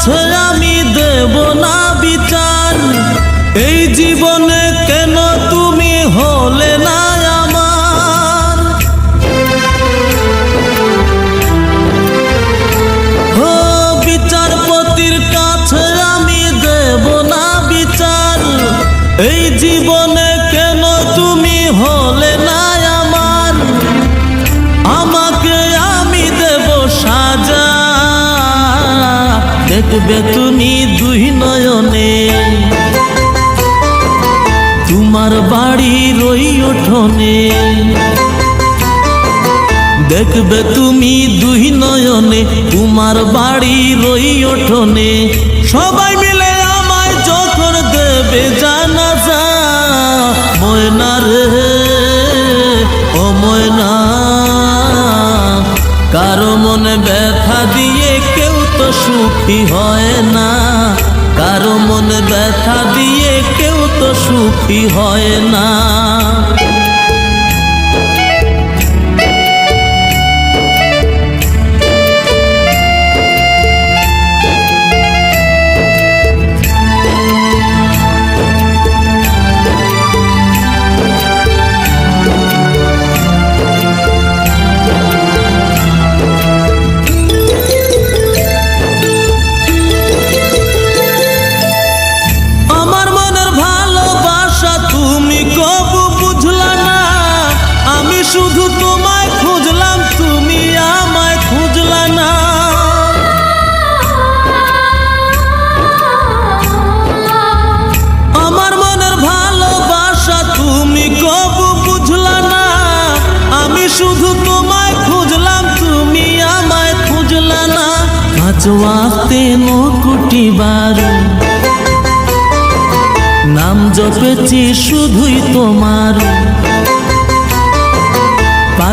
কাছে আমি দেব না বিচার। এই জীবনে কেন দেখবে তুমি দুই নয়নে। তোমার বাড়ি রই ওঠনে দেখবে তুমি দুই নয়নে, তোমার বাড়ি রই ওঠনে সবাই মিলে আমায় যখন দেবে জানাজা সুখী হয় না। কারও মনে ব্যথা দিয়ে কেউ তো সুখী হয় না। শুধু তোমায় খুঁজলাম, তুমি আমায় খুঁজলা না। আমার মনের ভালোবাসা তুমি কবু বুঝলা না। আমি শুধু তোমায় খুঁজলাম, তুমি আমায় খুঁজলা না। পাঁচ ওয়াক্তে নকুটি বারো। নাম জপেছি শুধুই তোমার।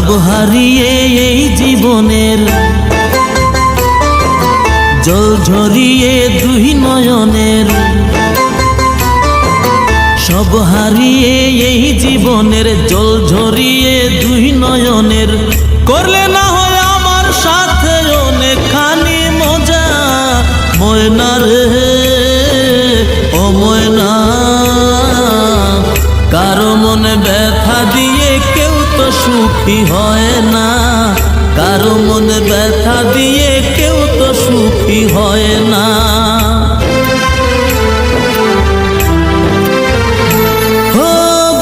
সব হারিয়ে এই জীবনের জল ঝরিয়ে দুই নয়নের সব হারিয়ে এই জীবনের জল ঝরিয়ে দুই নয়নের করলে না হয় আমার সাথে অনেকখানি মজা। ময়না রে, ও ময়না, কারও মনে ব্যথা দিয়ে কেউ সুখী হয় না। কারও মনে ব্যথা দিয়ে কেউ তো সুখী হয় না।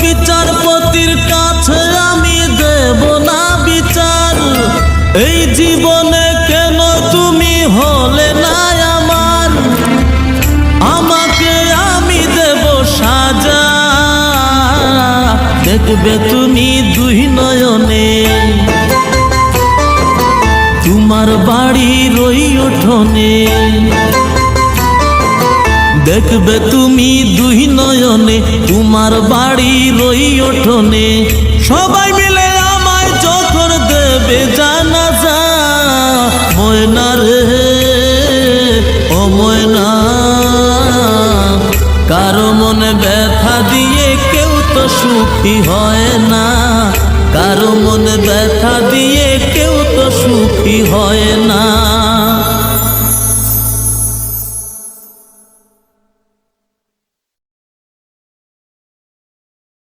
বিচারপতির কাছে আমি দেব না বিচার। এই জীবনে দেখবে তুমি দুই নয়নে। তোমার বাড়ি রই ওঠনে দেখবে তুমি দুই নয়নে, তোমার বাড়ি রই ওঠনে সবাই মিলে আমায় যখন দেবে জানাজা সুখী হয় না। কারও মনে ব্যথা দিয়ে